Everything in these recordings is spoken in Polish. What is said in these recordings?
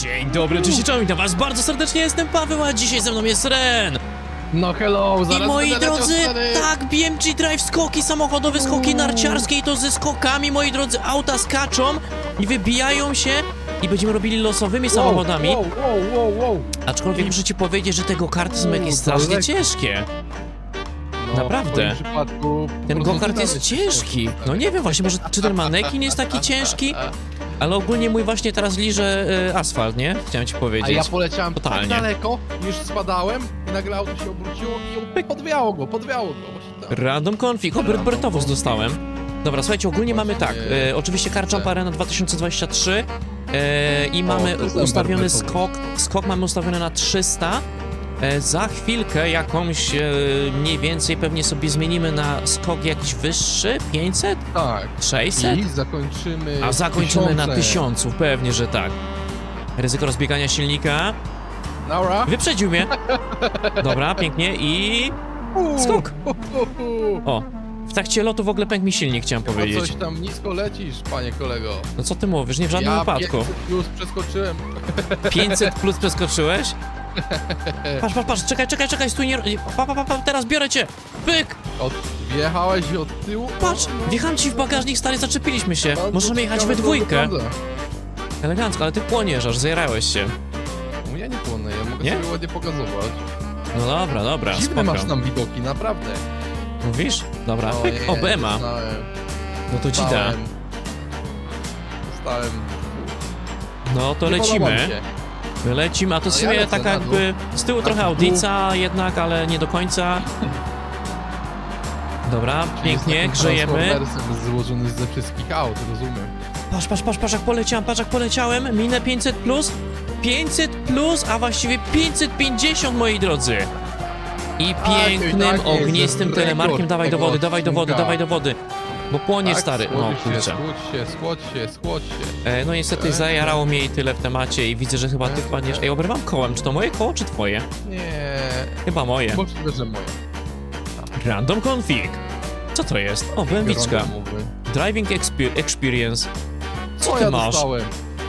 Dzień dobry, cześć, cześć, witam was bardzo serdecznie, jestem Paweł, a dzisiaj ze mną jest Ren. No hello, I zaraz moi będę leciał drodzy, stary. tak, BMG Drive skoki samochodowe, skoki narciarskie i to ze skokami, moi drodzy, auta skaczą i wybijają się i będziemy robili losowymi Wow, samochodami. Wow, wow, wow, wow. Aczkolwiek muszę ci powiedzieć, że tego karty są jakieś strasznie daleko. ciężkie. No, Naprawdę. W moim przypadku po Ten prostu go-kart jest ciężki. No nie wiem właśnie, może czy ten manekin jest taki ciężki? Ale ogólnie mój właśnie teraz liże y, asfalt, nie? Chciałem ci A powiedzieć. ja poleciałem Totalnie. tak daleko, już spadałem i nagle auto się obróciło i podwiało go, podwiało go. Właśnie tak. Random config, Robert Bertowus dostałem. Dobra, słuchajcie, ogólnie mamy tak, e, oczywiście Car Jump Arena 2023 e, i mamy jest ustawiony skok, skok mamy ustawiony na 300. E, za chwilkę jakąś e, mniej więcej pewnie sobie zmienimy na skok jakiś wyższy, 500, Tak. 600, I zakończymy a zakończymy na tysiące. 1000, pewnie, że tak. Ryzyko rozbiegania silnika. Naura. Wyprzedził mnie. Dobra, pięknie i... Skok. O, w trakcie lotu w ogóle pękł mi silnik, chciałem Chyba powiedzieć. coś tam nisko lecisz, panie kolego. No co ty mówisz? Nie w żadnym ja wypadku. 500 już przeskoczyłem. 500 plus przeskoczyłeś? Patrz, patrz, patrz, czekaj, czekaj, czekaj, stój, nie... Pa, pa, pa, pa, teraz biorę cię! Pyk! Od, wjechałeś od tyłu. Patrz, wjechałem ci w bagażnik, stary, zaczepiliśmy się. Możemy jechać we dwójkę. Elegancko, ale ty płoniesz, aż zjarałeś się. No ja nie płonę, ja mogę Nie? sobie ładnie pokazować. No dobra, dobra, Dziwne spoko. masz tam widoki, naprawdę. Mówisz? Dobra, No, pyk, nie, o, Bema. Dostałem, No to ci da. dostałem. Dostałem. No to Nie podoba mi lecimy. się. My lecimy, a to w ja dół. jakby z tyłu trochę audica jednak, ale nie do końca. Dobra, pięknie, Jest grzejemy. Transformersem złożony ze wszystkich aut, rozumiem. Patrz, patrz, patrz, patrz jak poleciałem, patrz jak poleciałem. Minę 500 plus. 500 plus, a właściwie 550 moi drodzy. I Tak, pięknym, tak jest ognistym rekord telemarkiem. Dawaj do tego wody, dawaj do wody, odcinka. dawaj do wody. Bo płoniesz tak, stary. No schłodź się, kurczę. schłodź się, schłodź się, schłodź się. E, no niestety Tak. zajarało mnie i tyle w temacie i widzę, że chyba ty wpadniesz. Ej, obrywam kołem. Czy to moje koło, czy twoje? Nie, Chyba moje. możliwe, że moje. Random config. Co to jest? O, bębiczka. Randomowy. Driving expe- experience. Co ty ja masz? dostałem?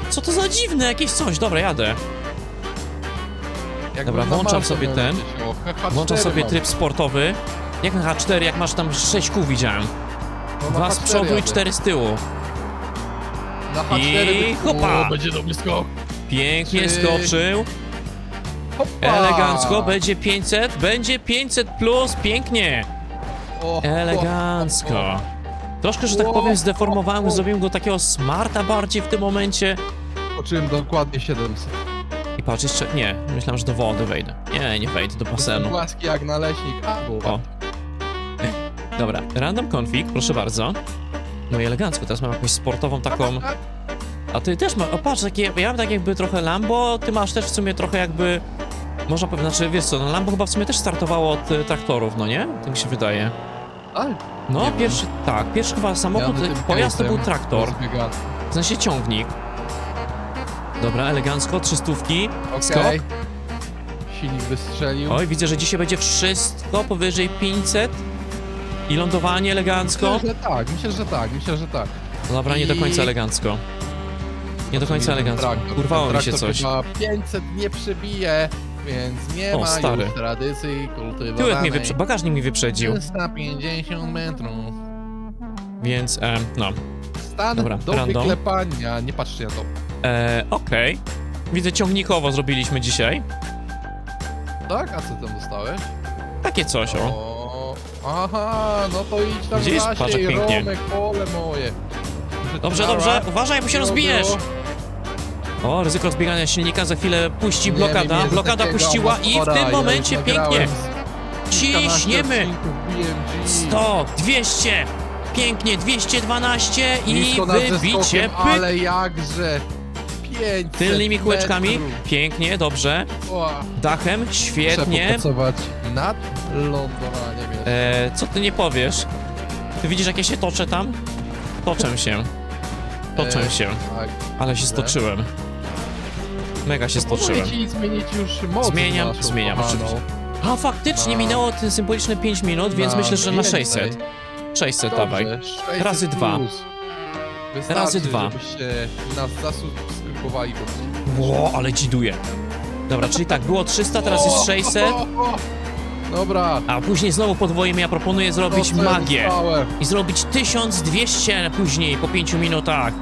Co to za dziwne jakieś coś? Dobra, jadę. Jakbym Dobra, na włączam sobie miał ten. lecieć, o, H4 Włączam sobie mam. tryb sportowy. Jak na H4, jak masz tam 6 kół widziałem. No, Dwa z H4 przodu i. 4 z tyłu. Na H4 I hopa. O, będzie dobry skok. Pięknie Trzy. skoczył. Hopa. Elegancko, będzie 500, będzie 500 plus, pięknie. O, Elegancko. o, o. Troszkę, że tak powiem, zdeformowałem, zrobiłem go takiego smarta bardziej w tym momencie. Skoczyłem dokładnie 700. I patrz, jeszcze, nie, myślałem, że do wody wejdę. Nie, nie wejdę do basenu. głaski jak naleśnik. A. O. Dobra, random config, proszę bardzo. No i elegancko, teraz mam jakąś sportową taką... A ty też masz, o patrz, takie, ja mam tak jakby trochę Lambo, ty masz też w sumie trochę jakby... Można powiedzieć, znaczy wiesz co, no Lambo chyba w sumie też startowało od y, traktorów, no nie? Tak mi się wydaje. Ale No, Nie wiem. pierwszy, tak, pierwszy chyba samochód, tym pojazd to był traktor, rozbiegany. w sensie ciągnik. Dobra, elegancko, trzystówki, skok. Okej. Silnik wystrzelił. Oj, widzę, że dzisiaj będzie wszystko powyżej 500 i lądowanie elegancko. Myślę, że tak, myślę, że tak, myślę, że tak. Dobra, nie do końca I- elegancko. Nie do końca elegancko. traktor, Urwało ten mi się traktor coś. Chyba 500 nie przebije, więc nie O, ma stary. już tradycji kultywowanej. Tyłek mi wyprze... bagażnik mi wyprzedził, 350 metrów. więc em, no. Stan Dobra, do random. wyklepania, nie patrzcie na to. E, Okej. Widzę ciągnikowo zrobiliśmy dzisiaj. Tak? A co tam dostałeś? Takie coś, o. Aha, no to idź tam w Patrz, lasie jak i pięknie. Romek, pole moje. Dobrze, dobrze. Uważaj, bo się było, rozbijesz. było. O, ryzyko zbiegania silnika, za chwilę puści Nie blokada. wiem, jest Blokada takiego puściła i w tym momencie pięknie. nagrałem z kilkanaście Ciśniemy. odcinków BMG. 100, 200, pięknie, 212 i Nisko nad wybicie, zeskokiem, pyk. Ale jakże 500 Tylnymi kółeczkami. metrów. Pięknie, dobrze. Dachem, świetnie. popracować nad lądowaniem jeszcze. E, co ty nie powiesz? Ty widzisz, jak ja się toczę tam? Toczę się. Toczę E, się. Tak. Ale się stoczyłem. Mega się stoczyłem. Ci zmienić już moc Zmieniam, naszą zmieniam kochaną. oczywiście. A faktycznie A. minęło te symboliczne 5 minut, więc Na myślę, że na więcej. 600. 600 Dobrze, dawaj. 600 Razy dwa. plus. Wystarczy, Razy dwa. żebyście nas zasubskrybowali. Ło, ale dziduje. Dobra, czyli tak, było 300, teraz jest 600, O, o, o. Dobra. a później znowu podwoimy. Ja proponuję zrobić co ja magię. dostałem. I zrobić 1200 później, po 5 minutach.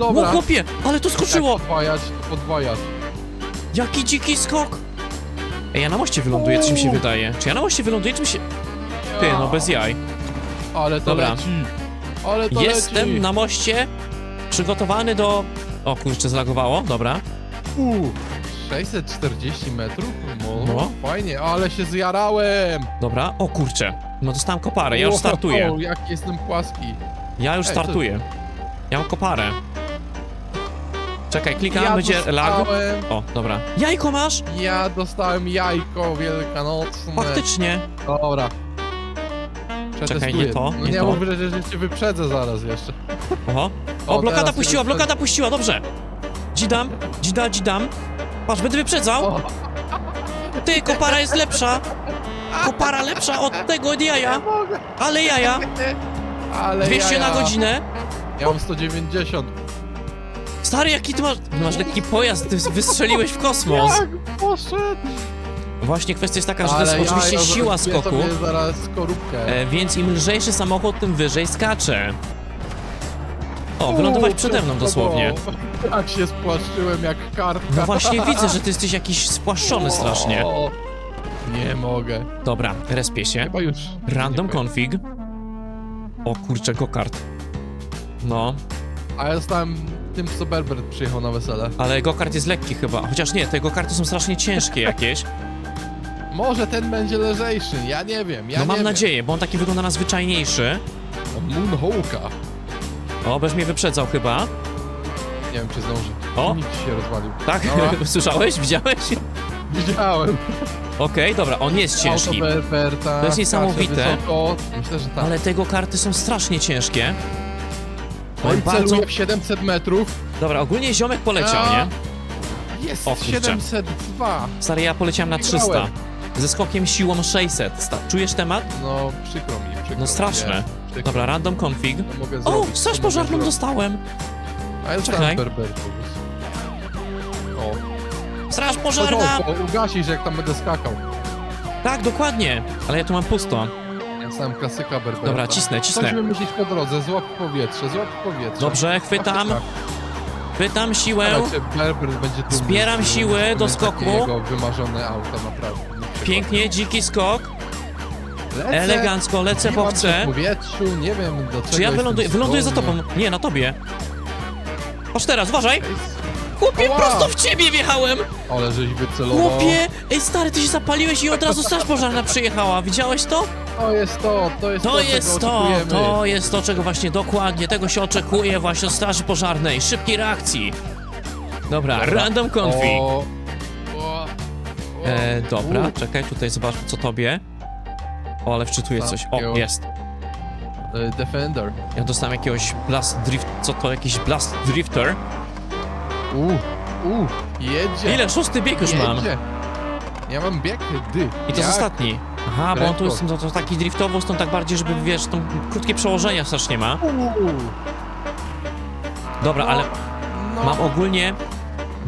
Ło, Dobra. chłopie, ale to Jak skoczyło! podwajać, to podwajać. Jaki dziki skok! Ej, ja na moście wyląduję, czy mi się wydaje? Czy ja na moście wyląduję, czy mi się... Ty, no bez jaj. Ale to Dobra. leci. Ale to Jestem leci. na moście, przygotowany do... O kurczę, zlagowało, dobra. U, 640 metrów? No, No. Fajnie, ale się zjarałem. Dobra, o kurczę. No dostałem koparę, ja już Wow, startuję. jak jestem płaski. Ja już Ej, startuję. Ja mam koparę. Czekaj, klikam, ja będzie lag. dostałem, O, dobra. Jajko masz? Ja dostałem jajko wielkanocne. Faktycznie. Dobra. Czekaj, nie to, No nie to. mów, że, że cię wyprzedzę zaraz jeszcze. Oho. O, O, blokada teraz puściła, blokada puściła, dobrze. Dzidam, dzida, dzidam. Patrz, będę wyprzedzał. O, Ty, kopara jest lepsza. Kopara lepsza od tego od jaja. Ale jaja. Ale 200 ja, na godzinę. Ja mam 190. Stary, jaki ty masz... Masz lekki pojazd, ty wystrzeliłeś w kosmos. Jak poszedł? Właśnie kwestia jest taka, że to Ale jest oczywiście siła zrobię skoku. sobie zaraz skorupkę. E, więc im lżejszy samochód, tym wyżej skacze. O, wylądowałeś przede mną dosłownie. Tak się spłaszczyłem jak kartka. No właśnie widzę, że ty jesteś jakiś spłaszczony strasznie. O, Nie mogę. Dobra, respię się. Chyba już. Random nie config. O kurczę, gokart. No, A ja zostałem tym, co Berber przyjechał na wesele. ale gokart jest lekki chyba. Chociaż nie, te gokarty są strasznie ciężkie jakieś. Może ten będzie lżejszy, ja nie wiem, ja No nie mam wiem. nadzieję, bo on taki wygląda na zwyczajniejszy. O, Moonhawka. O, będziesz mnie wyprzedzał chyba. Nie wiem, czy zdąży. O. Nikt się rozwalił. Tak? Słyszałeś? Widziałeś? Widziałem. Okej, dobra, on jest ciężki. Auto Berberta. To jest niesamowite. skacze Wysoko. Myślę, że tak. Ale te gokarty są strasznie ciężkie. Oj, Oj, bardzo... celuje w 700 metrów. Dobra, ogólnie ziomek poleciał, A. nie? Jest O, kurczę. 702. Stary, ja poleciałem na 300. Wygrałem. Ze skokiem siłą 600. Sta czujesz temat? No, przykro mi, przykro No straszne. nie, Dobra, random config. mogę O, zrobić, straż pożarną dostałem. A ja Czekaj. O, Straż pożarna! o, ugasisz jak tam będę skakał. Tak, dokładnie. Ale ja tu mam pusto. Ja dostałem klasyka Berberta. Dobra, cisnę, Coś cisnę. wymyślić po drodze, złap powietrze, złap powietrze. Dobrze, chwytam. Tak, Pytam siłę. Będzie dumny Zbieram siły do skoku. Jego wymarzone naprawdę. Nie Pięknie, dziki skok. Lecę, Elegancko, lecę, bo się chcę. w powietrzu, nie wiem do czego Czy ja wyląduję? jestem Wyląduję za zdolny. tobą. Nie, na tobie. Patrz teraz, uważaj! Chłopie, Ała! prosto w ciebie wjechałem! Ale żeś wycelował. Chłopie! Ej, stary, ty się zapaliłeś i od razu straż pożarna przyjechała. Widziałeś to? To jest to, to jest to, To czego jest to! oczekujemy. To jest to, czego właśnie dokładnie, tego się oczekuje właśnie od straży pożarnej. Szybkiej reakcji. Dobra, Dobra. random config. O, o, o. E, dobra, U, czekaj, tutaj zobaczmy co tobie. O, ale wczytuję coś. Takiego. O, jest. e, Defender. Ja dostałem jakiegoś blast drift... Co to? Jakiś blast drifter? U, u, jedzie. Ile? Szósty bieg już jedzie. mam. Ja mam bieg, dy. I to jest ostatni. Aha, bo on tu jest Prędko. to, to taki driftowóz, to tak bardziej, żeby wiesz, tą krótkie przełożenia strasznie ma. U, Dobra, ale no, mam ogólnie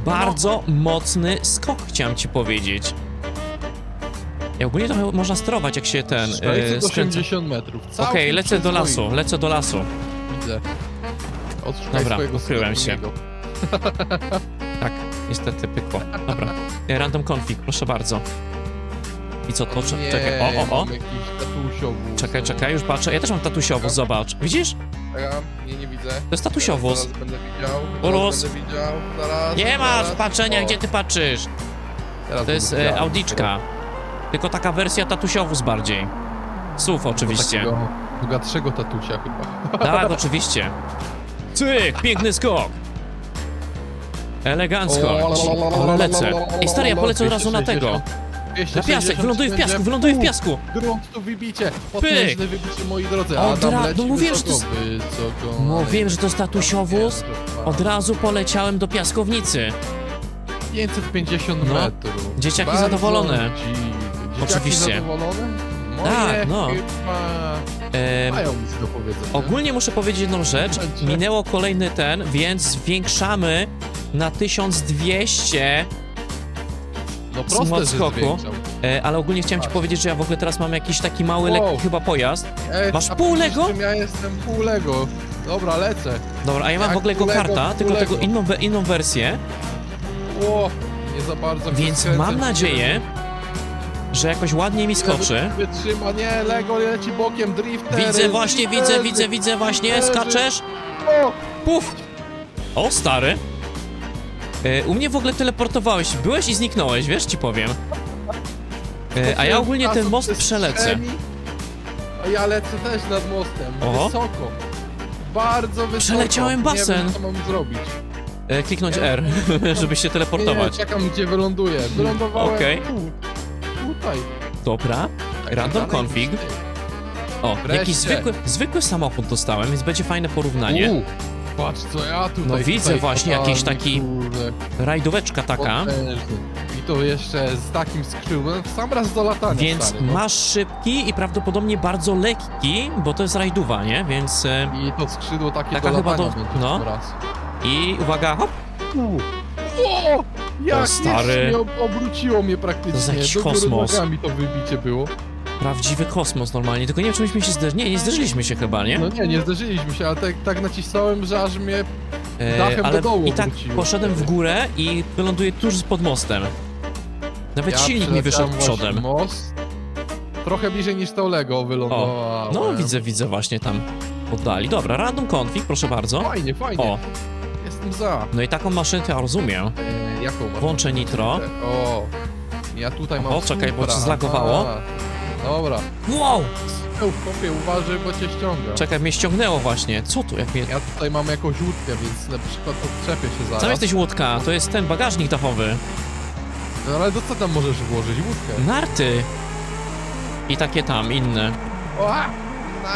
bardzo mocny skok, chciałem ci powiedzieć. I ogólnie trochę można sterować, jak się ten e, skręca. 680 metrów. Okej, Całkiem lecę do lasu, lecę do lasu. Widzę. Odszukaj Dobra, swojego ukryłem się. Tak, niestety pykło. Dobra, e, random config, proszę bardzo. I co to? Cze- Nie, czekaj, o, o, o. mam jakiś tatusiowóz. Czekaj, czekaj, już patrzę. Ja też mam tatusiowóz, zobacz. Widzisz? Czekam, nie, nie widzę. To jest tatusiowóz. Zaraz będę widział. Urus. Zaraz będę widział. Zaraz, Nie masz zaraz. patrzenia, O, gdzie ty patrzysz. teraz To jest e, widział. Audiczka. Tylko taka wersja tatusiowóz bardziej. SUV oczywiście. Takiego bogatszego tatusia chyba. Tak, oczywiście. Cyk, piękny skok. Elegancko. Lecę. Ej, stary, ja polecę od razu na tego. Na piasek, wyląduję w piasku, wyląduję w piasku. Grunt tu wybicie. Potężne wybicie, moi drodzy. Od Adam ra- leci no mówiłem, że to wysoko, wysoko. No że to jest tatusiowóz. Od razu poleciałem do piaskownicy. 550 No. metrów. Dzieciaki Bardzo zadowolone. Dzieciaki Oczywiście. zadowolone? Moje Tak, no. chyba E, mają nic do powiedzenia. ogólnie muszę powiedzieć jedną rzecz. Minęło kolejny ten, więc zwiększamy na 1200, no proste, że zwiększał. e, ale ogólnie chciałem ci Patrz. powiedzieć, że ja w ogóle teraz mam jakiś taki mały, Wow. lekki chyba pojazd. Ja Masz pół Lego? Ja jestem pół Lego. Dobra, lecę. Dobra, a ja mam Jak w ogóle go Lego, karta, pół tylko Lego. tego inną, we- inną wersję, Ło, nie za bardzo więc mam nadzieję, że jakoś ładnie mi skoczy. Wytrzyma, nie, Lego leci bokiem, drifter. Widzę właśnie, widzę, widzę, widzę właśnie, skaczesz. Puf! O, stary. E, u mnie w ogóle teleportowałeś. Byłeś i zniknąłeś, wiesz, ci powiem. E, a ja ogólnie ten most przelecę. A ja lecę też nad mostem. Oho. Wysoko. Bardzo wysoko. Przeleciałem basen. Nie wiem, co mam zrobić. E, kliknąć R, żeby się Nie, teleportować. czekam, gdzie wyląduję. Wylądowałem Okej. tu. Tutaj. Dobra. Tak, Random dalej config. O, Wreszcie. jakiś zwykły, zwykły samochód dostałem, więc będzie fajne porównanie. U, Patrz, co ja tutaj No widzę tutaj właśnie jakiś taki kurde, Rajdóweczka taka. potężny. I to jeszcze z takim skrzydłem, w sam raz do latania, Więc stary, no. masz szybki i prawdopodobnie bardzo lekki, bo to jest rajduwa, nie? Więc... E, I to skrzydło takie Taka do chyba latania do- będzie w no. sam raz. I uwaga, hop! O! Jak stary. mnie ob obróciło mnie praktycznie. To jakiś Do góry kosmos. nogami to wybicie było. Prawdziwy kosmos normalnie, tylko nie wiem, czy myśmy się zderzyli. Nie, nie zderzyliśmy się chyba, nie? No nie, nie zderzyliśmy się, ale tak, tak nacisnąłem, że aż mnie... E, dachem ale do dołu i tak poszedłem w górę i wyląduję tuż pod mostem. Nawet ja silnik mi wyszedł przeleciałem przodem. Most. Trochę bliżej niż to Lego wylądowałem. No widzę, widzę właśnie tam oddali. Dobra, random config, proszę bardzo. Fajnie, fajnie. O, Jestem za. no i taką maszynkę rozumiem. Jaką masz? Włączę nitro. O, ja tutaj mam O, czekaj, bo Supra. ci zlagowało. Dobra. Wow! Ej, Chłopie, uważaj, bo cię ściąga. Czekaj, mnie ściągnęło właśnie. Co tu? Jak mnie... Ja tutaj mam jakąś łódkę, więc na przykład podczepię się zaraz. Sam jesteś łódka, to jest ten bagażnik dachowy. No ale to co tam możesz włożyć? Łódkę. Narty. I takie tam, inne. O,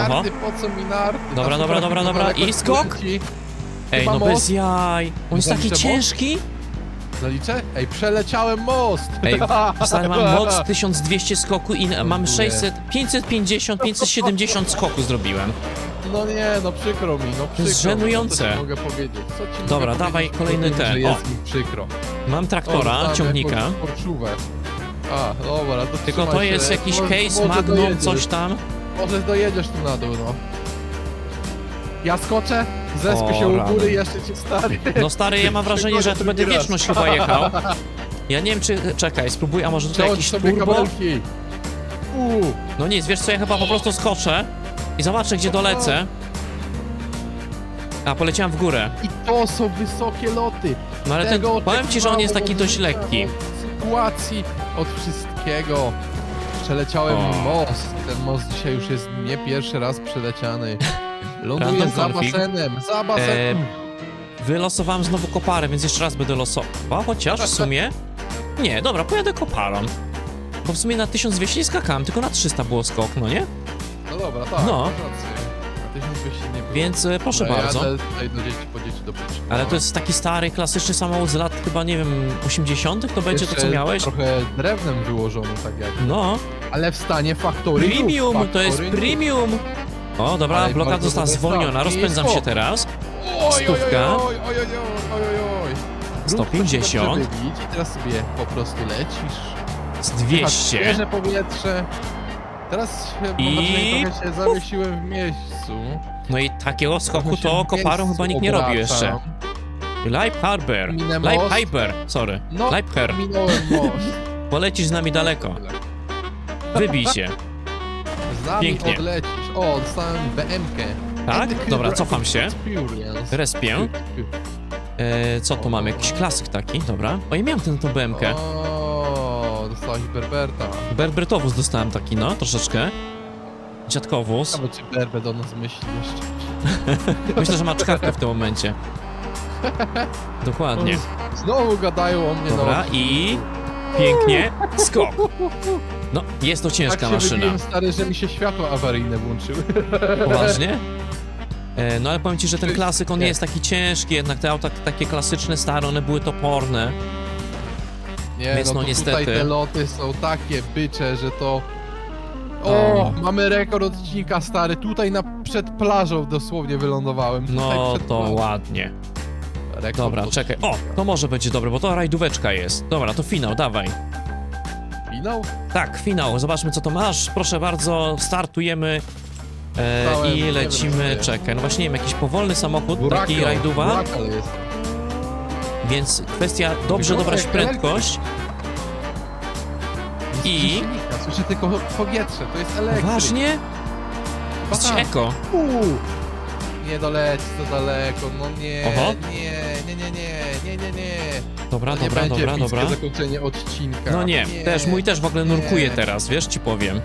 narty, po co mi narty? Dobra, dobra, dobra, dobra. daleko I skok? leci. Ej, Chyba no most. bez jaj. On jest taki Zaliczę most? ciężki. Zaliczę? Ej, przeleciałem most! Ej, stary, mam moc 1200 skoku i mam 600, 550, 570 skoku zrobiłem. No nie, no przykro mi, no przykro jest mi, żenujące. Co ci mogę powiedzieć? Co ci Dobra, mogę dawaj powiedzieć, kolejny że ten. jest O. mi przykro. Mam O, traktora, dostałem ciągnika. jakąś. A, dobra, to Tylko trzymaj to się. jest jakiś Może- case, może magnum, dojedziesz. coś tam. Może dojedziesz tu na dół, no. Ja skoczę, zespię O, się u rany. góry i jeszcze cię stary. No stary, ja mam wrażenie, że ja tu będę Drugi raz. wieczność chyba jechał. Ja nie wiem czy... Czekaj, spróbuję, a może tutaj Przełącz jakiś sobie turbo? kabelki. Uuu, No nic, wiesz co, ja chyba po prostu skoczę i zobaczę gdzie dolecę. A, poleciałem w górę. i to są wysokie loty. No ale ten, Tego powiem ci, że on jest taki dość lekki. od Sytuacji, od wszystkiego. Przeleciałem O. most. Ten most dzisiaj już jest nie pierwszy raz przeleciany. Ląduję Random za config. basenem, za basenem. Wylosowałem znowu koparę, więc jeszcze raz będę losował, chociaż w sumie... Nie, dobra, pojadę koparą. Bo w sumie na 1200 nie skakałem, tylko na 300 było skok, no nie? No dobra, tak, No. masz rację. Na 1200 nie było. Więc e, proszę Dobra, bardzo. Jadę tutaj do dzieci, po dzieci do. Ale to jest taki stary, klasyczny samochód z lat chyba, nie wiem, 80 to będzie to, co Jeszcze miałeś? trochę drewnem wyłożony, tak jak. No, Ale w stanie factory premium, to jest premium! O, dobra, Ale blokada bardzo została dobre zwolniona, rozpędzam się teraz. Oj, oj, Stówka. Oj, oj, oj, oj, oj, oj. 150. Dobrze wybić I teraz sobie po prostu lecisz. Z Słychać 200. Świeże powietrze. Teraz się, mam I- wrażenie, trochę się zawiesiłem w miejscu. No i takiego skoku Trochę się to w koparą miejscu chyba nikt nie robił obracam. jeszcze. Life Harbor. Minę most. Hyper, sorry. No, Life Her. minąłem most. Polecisz z nami daleko. Wybij się. Z nami Pięknie. odlecisz. O, dostałem BM-kę. Tak? Dobra, cofam się. Respię. E, co tu mamy? Jakiś klasyk taki, dobra. O, ja miałem tę tą BMK. O, dostałeś Berberta. Berbertowóz dostałem taki, no, troszeczkę. Dziadkowóz. Ciekawe, czy Berbert do nas myśli jeszcze. Myślę, że ma czkarkę w tym momencie. Dokładnie. Znowu gadają o mnie Dobra, na i pięknie skok. No, jest to Tak ciężka się maszyna. wybiłem, stary, że mi się światła awaryjne włączyły. Poważnie? E, no ale powiem ci, że ten klasyk, on nie Nie. jest taki ciężki, jednak te auta takie klasyczne, stare, one były toporne. Nie, Więc no, no to niestety. tutaj te loty są takie bycze, że to... O, O. mamy rekord odcinka, stary. Tutaj na, przed plażą dosłownie wylądowałem. Tutaj No przed to plażą. ładnie. Rekord Dobra, odcinka. czekaj. O, to może będzie dobre, bo to rajdóweczka jest. Dobra, to finał, dawaj. Finał? Tak, finał. Zobaczmy, co to masz. Proszę bardzo, startujemy. E, Stałem, nie I wiem, lecimy. co. Czekaj, no właśnie nie wiem, jakiś powolny samochód, taki rajduwa, jest. więc kwestia dobrze Wygląda dobrać jak prędkość. I? silnika, Słyszę tylko powietrze, to jest elektryk. Poważnie? Jesteś tak. eko. Uuu. Nie doleci to daleko, no nie, Oho. nie, nie, nie, nie, nie, nie, nie. Dobra, To nie dobra, będzie dobra, dobra. zakończenie odcinka. No nie, też mój też w ogóle nurkuje nie. teraz, wiesz, ci powiem.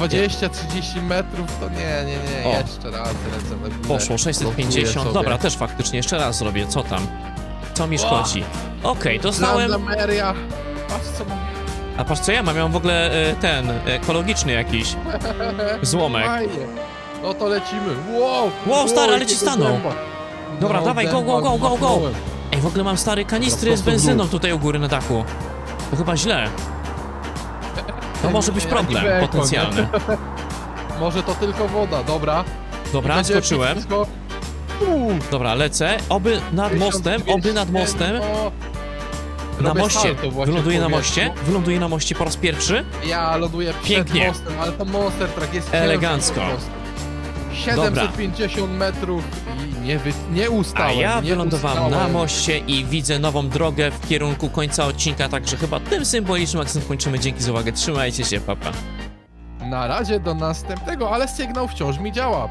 620-30 metrów, to nie, nie, nie, O. jeszcze raz ręce na górę. Poszło Blokuję 650. sobie. Dobra, też faktycznie, jeszcze raz zrobię, co tam? Co mi szkodzi? Okej, dostałem. Gendarmeria. Patrz co mam. A patrz co ja mam, ja mam w ogóle e, ten, ekologiczny jakiś złomek. Fajnie. No to lecimy. Wow! Wow, stary, ale ci stanął. Dobra, No, dawaj, go, go, go, go, go. Ej, w ogóle mam stare kanistry z prosto w benzyną tutaj u góry na dachu. To chyba źle. To może być problem potencjalny. Może to tylko woda, dobra. Dobra, Będzie skoczyłem. Uuu, Dobra, lecę. Oby nad mostem, oby nad 1200, mostem. Na Robię moście. salto właśnie Wyląduję na powietrzu. moście. Wyląduję na moście po raz pierwszy. Ja ląduję przed Pięknie. mostem, ale to monster track jest Elegancko. po prostu. 750 metrów i nie, wy, nie A ustałem. ja nie wylądowałem na ustałem. moście i widzę nową drogę w kierunku końca odcinka, także chyba tym symbolicznym akcentem kończymy. Dzięki za uwagę, trzymajcie się, papa. Na razie do następnego, ale sygnał wciąż mi działa.